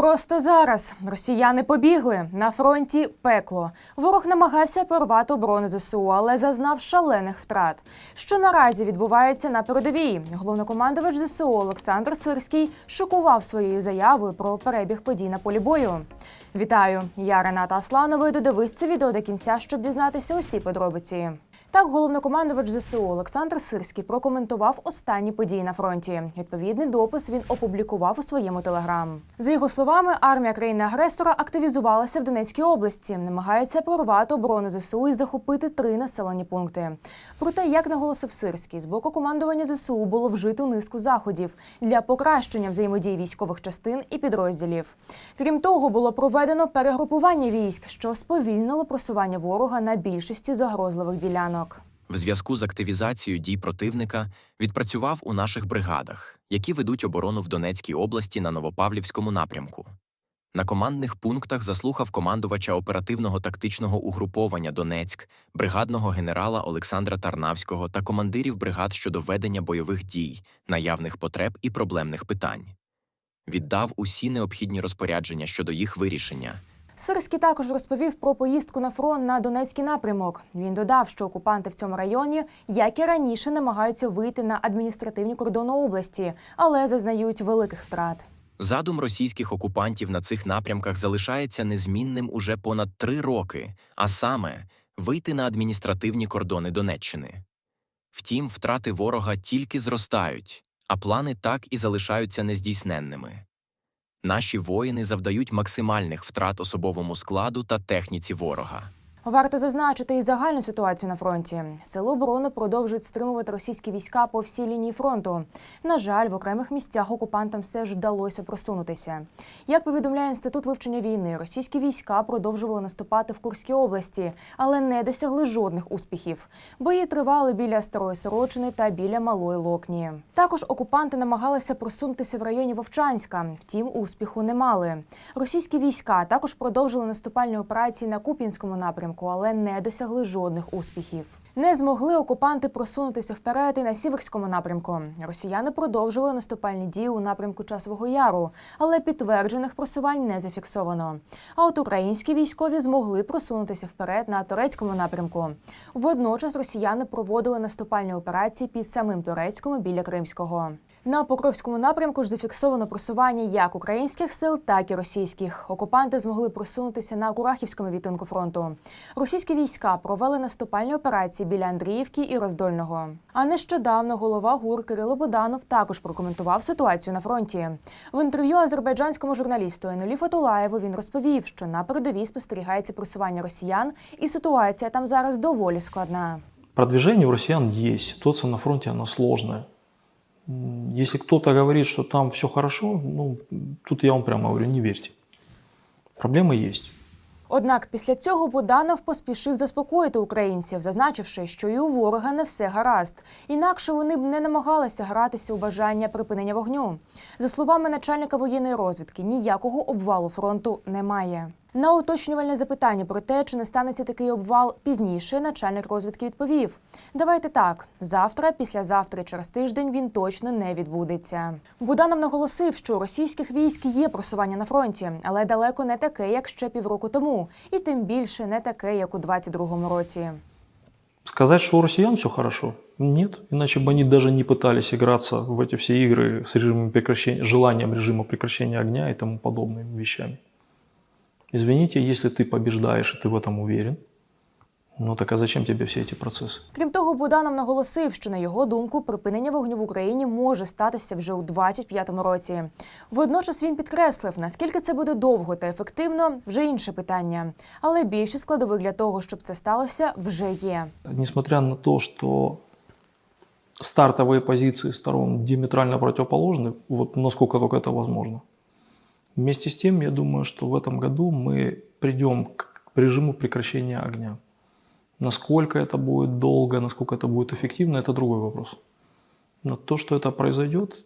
Просто зараз росіяни побігли на фронті пекло. Ворог намагався порвати оборони ЗСУ, але зазнав шалених втрат. Що наразі відбувається на передовій? Головнокомандувач ЗСУ Олександр Сирський шокував своєю заявою про перебіг подій на полі бою. Вітаю! Я Рената Асланова. і Додивись це відео до кінця, щоб дізнатися усі подробиці. Так, головнокомандувач ЗСУ Олександр Сирський прокоментував останні події на фронті. Відповідний допис він опублікував у своєму телеграм. За його словами, армія країни-агресора активізувалася в Донецькій області, намагається прорвати оборону ЗСУ і захопити три населені пункти. Проте, як наголосив Сирський, з боку командування ЗСУ було вжито низку заходів для покращення взаємодії військових частин і підрозділів. Крім того, було проведено перегрупування військ, що сповільнило просування ворога на більшості загрозливих ділянок. В зв'язку з активізацією дій противника відпрацював у наших бригадах, які ведуть оборону в Донецькій області на Новопавлівському напрямку. На командних пунктах заслухав командувача оперативного тактичного угруповання Донецьк, бригадного генерала Олександра Тарнавського та командирів бригад щодо ведення бойових дій, наявних потреб і проблемних питань. Віддав усі необхідні розпорядження щодо їх вирішення. Сирський також розповів про поїздку на фронт на Донецький напрямок. Він додав, що окупанти в цьому районі, як і раніше, намагаються вийти на адміністративні кордони області, але зазнають великих втрат. Задум російських окупантів на цих напрямках залишається незмінним уже понад три роки, а саме вийти на адміністративні кордони Донеччини. Втім, втрати ворога тільки зростають, а плани так і залишаються нездійсненними. Наші воїни завдають максимальних втрат особовому складу та техніці ворога. Варто зазначити і загальну ситуацію на фронті. Сили оборони продовжують стримувати російські війська по всій лінії фронту. На жаль, в окремих місцях окупантам все ж вдалося просунутися. Як повідомляє інститут вивчення війни, російські війська продовжували наступати в Курській області, але не досягли жодних успіхів. Бої тривали біля Старої Сорочини та біля Малої Локні. Також окупанти намагалися просунутися в районі Вовчанська, втім успіху не мали. Російські війська також продовжили наступальні операції на Куп'янському напрямку, але не досягли жодних успіхів. Не змогли окупанти просунутися вперед і на сіверському напрямку. Росіяни продовжили наступальні дії у напрямку Часового Яру, але підтверджених просувань не зафіксовано. А от українські військові змогли просунутися вперед на турецькому напрямку. Водночас росіяни проводили наступальні операції під самим турецьком біля Кримського. На Покровському напрямку ж зафіксовано просування як українських сил, так і російських. Окупанти змогли просунутися на Курахівському відтинку фронту. Російські війська провели наступальні операції біля Андріївки і Роздольного. А нещодавно голова ГУР Кирило Боданов також прокоментував ситуацію на фронті. В інтерв'ю азербайджанському журналісту Енулі Фатулаєву він розповів, що на передовій спостерігається просування росіян, і ситуація там зараз доволі складна. Продвижение у россиян есть. Ситуация на фронте, она сложная. Если кто-то говорит, что там все хорошо, ну, тут я вам прямо говорю, не верьте. Проблемы есть. Однак після цього Буданов поспішив заспокоїти українців, зазначивши, що і у ворога не все гаразд. Інакше вони б не намагалися гратися у бажання припинення вогню. За словами начальника воєнної розвідки, ніякого обвалу фронту немає. На уточнювальне запитання про те, чи не станеться такий обвал пізніше, начальник розвідки відповів: Давайте так, завтра, післязавтра, і через тиждень він точно не відбудеться. Буданов наголосив, що у російських військ є просування на фронті, але далеко не таке, як ще півроку тому, і тим більше не таке, як у 22-му році. Сказать, что у россиян все хорошо? Нет. Иначе бы они даже не пытались играться в эти все игры с режимом прекращения, желанием режима прекращения огня и тому подобными вещами. Извините, если ты побеждаешь, и ты в этом уверен, ну так а зачем тебе все эти процессы? Крім того, Буданов наголосив, що на його думку припинення вогню в Україні може статися вже у 25-му році. Водночас він підкреслив, наскільки це буде довго та ефективно, вже інше питання. Але більше складових для того, щоб це сталося, вже є. Несмотря на то, что стартовые позиции сторон диаметрально противоположны, вот насколько только это возможно. Вместе с тем, я думаю, что в этом году мы придем к режиму прекращения огня. Насколько это будет долго, насколько это будет эффективно, это другой вопрос. Но то, что это произойдет,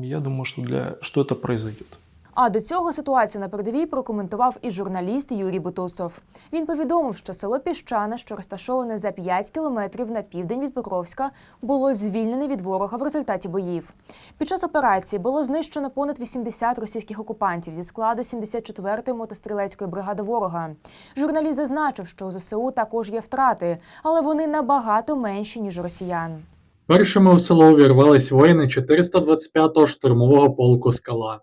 я думаю, что, для, что это произойдет. А до цього ситуацію на передовій прокоментував і журналіст Юрій Бутусов. Він повідомив, що село Піщане, що розташоване за 5 кілометрів на південь від Покровська, було звільнене від ворога в результаті боїв. Під час операції було знищено понад 80 російських окупантів зі складу 74-ї мотострілецької бригади ворога. Журналіст зазначив, що у ЗСУ також є втрати, але вони набагато менші ніж росіян. Першими у село увірвались воїни 425-го штурмового полку «Скала».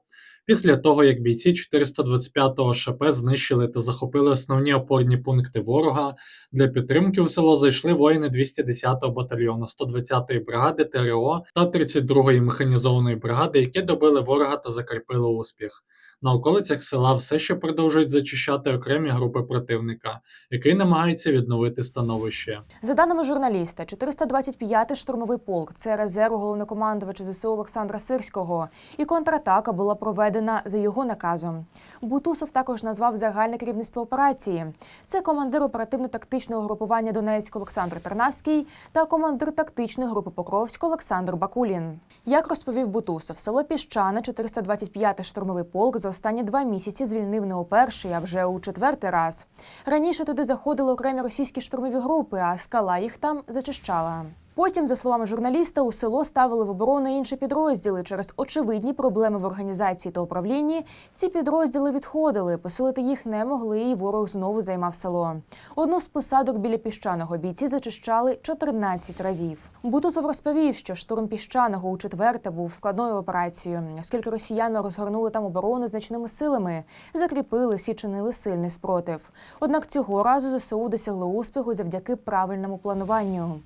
Після того, як бійці 425-го ШП знищили та захопили основні опорні пункти ворога, для підтримки у село зайшли воїни 210-го батальйону 120-ї бригади ТРО та 32-ї механізованої бригади, які добили ворога та закріпили успіх. На околицях села все ще продовжують зачищати окремі групи противника, який намагається відновити становище. За даними журналіста, 425-й штурмовий полк це резерв головнокомандувача ЗСУ Олександра Сирського, і контратака була проведена за його наказом. Бутусов також назвав загальне керівництво операції. Це командир оперативно-тактичного групування Донецьк Олександр Тернавський та командир тактичної групи Покровськ Олександр Бакулін. Як розповів Бутусов, село Піщане, 425-й штурмовий полк останні два місяці звільнив не у перший, а вже у четвертий раз. Раніше туди заходили окремі російські штурмові групи, а скала їх там зачищала. Потім, за словами журналіста, у село ставили в оборону інші підрозділи. Через очевидні проблеми в організації та управлінні ці підрозділи відходили. Посилити їх не могли, і ворог знову займав село. Одну з посадок біля піщаного бійці зачищали 14 разів. Бутусов розповів, що штурм піщаного у четверте був складною операцією, оскільки росіяни розгорнули там оборону значними силами, закріпились і чинили сильний спротив. Однак цього разу ЗСУ досягли успіху завдяки правильному плануванню.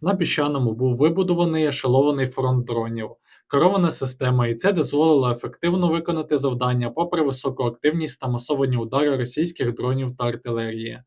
На піщаному був вибудований ешелований фронт дронів, керована система, і це дозволило ефективно виконати завдання попри високу активність та масовані удари російських дронів та артилерії.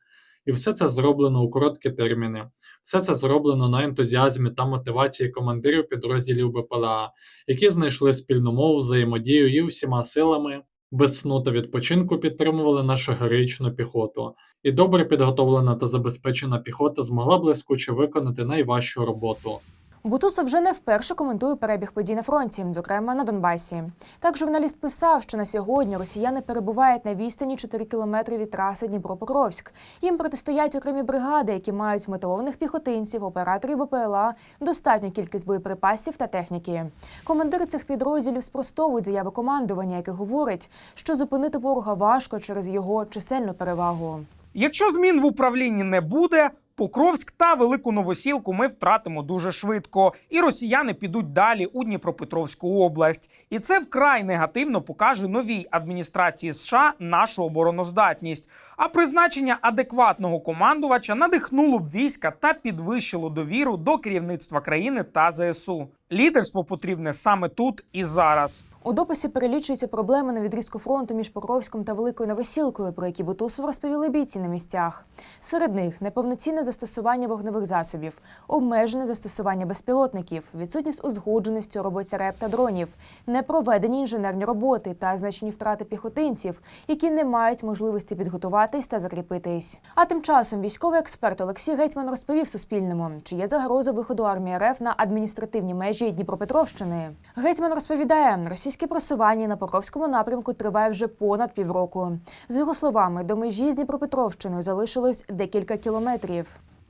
І все це зроблено у короткі терміни. Все це зроблено на ентузіазмі та мотивації командирів підрозділів БПЛА, які знайшли спільну мову, взаємодію і всіма силами без сну та відпочинку підтримували нашу героїчну піхоту. І добре підготовлена та забезпечена піхота змогла блискуче виконати найважчу роботу. Бутусов вже не вперше коментує перебіг подій на фронті, зокрема на Донбасі. Так журналіст писав, що на сьогодні росіяни перебувають на відстані 4 кілометри від траси Дніпро-Покровськ. Їм протистоять окремі бригади, які мають мотивованих піхотинців, операторів БПЛА, достатню кількість боєприпасів та техніки. Командири цих підрозділів спростовують заяви командування, яке говорить, що зупинити ворога важко через його чисельну перевагу. Якщо змін в управлінні не буде, Покровськ та Велику Новосілку ми втратимо дуже швидко, і росіяни підуть далі у Дніпропетровську область. І це вкрай негативно покаже новій адміністрації США нашу обороноздатність. А призначення адекватного командувача надихнуло б війська та підвищило довіру до керівництва країни та ЗСУ. Лідерство потрібне саме тут і зараз. У дописі перелічуються проблеми на відрізку фронту між Покровськом та Великою Новосілкою, про які Бутусов розповіли бійці на місцях. Серед них неповноцінне застосування вогневих засобів, обмежене застосування безпілотників, відсутність узгодженості у роботі РЕП та дронів, непроведені інженерні роботи та значні втрати піхотинців, які не мають можливості підготуватись та закріпитись. А тим часом військовий експерт Олексій Гетьман розповів Суспільному, чи є загроза виходу армії РФ на адміністративні межі Дніпропетровщини. Гетьман розповідає, російське просування на Покровському напрямку триває вже понад півроку. З його словами, до межі з Дніпропетровщиною залишилось декілька кілометрів.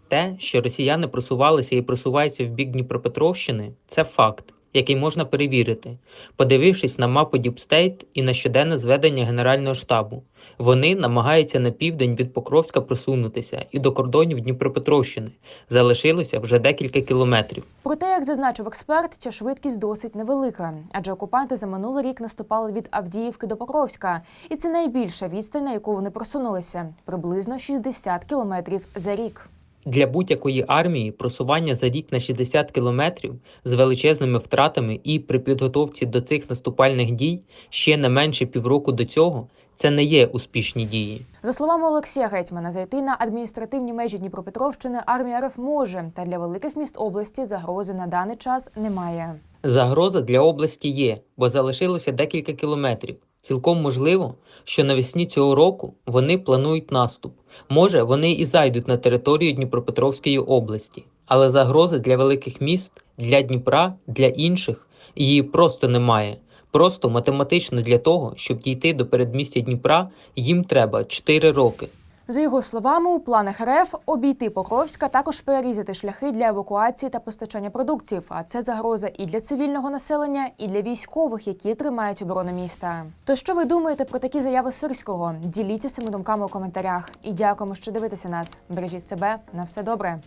Те, що росіяни просувалися і просуваються в бік Дніпропетровщини, це факт, який можна перевірити, подивившись на мапу Діпстейт і на щоденне зведення Генерального штабу. Вони намагаються на південь від Покровська просунутися і до кордонів Дніпропетровщини. Залишилося вже декілька кілометрів. Проте, як зазначив експерт, ця швидкість досить невелика, адже окупанти за минулий рік наступали від Авдіївки до Покровська, і це найбільша відстань, на яку вони просунулися приблизно 60 кілометрів за рік. Для будь-якої армії просування за рік на 60 кілометрів з величезними втратами і при підготовці до цих наступальних дій ще не менше півроку до цього це не є успішні дії. За словами Олексія Гетьмана, зайти на адміністративні межі Дніпропетровщини армія РФ може, та для великих міст області загрози на даний час немає. Загроза для області є, бо залишилося декілька кілометрів. Цілком можливо, що навесні цього року вони планують наступ. Може, вони і зайдуть на територію Дніпропетровської області, але загрози для великих міст, для Дніпра, для інших її просто немає. Просто математично для того, щоб дійти до передмістя Дніпра, їм треба 4 роки. За його словами, у планах РФ обійти Покровська також перерізати шляхи для евакуації та постачання продуктів. А це загроза і для цивільного населення, і для військових, які тримають оборону міста. То що ви думаєте про такі заяви Сирського? Діліться своїми думками у коментарях. І дякуємо, що дивитеся нас. Бережіть себе на все добре.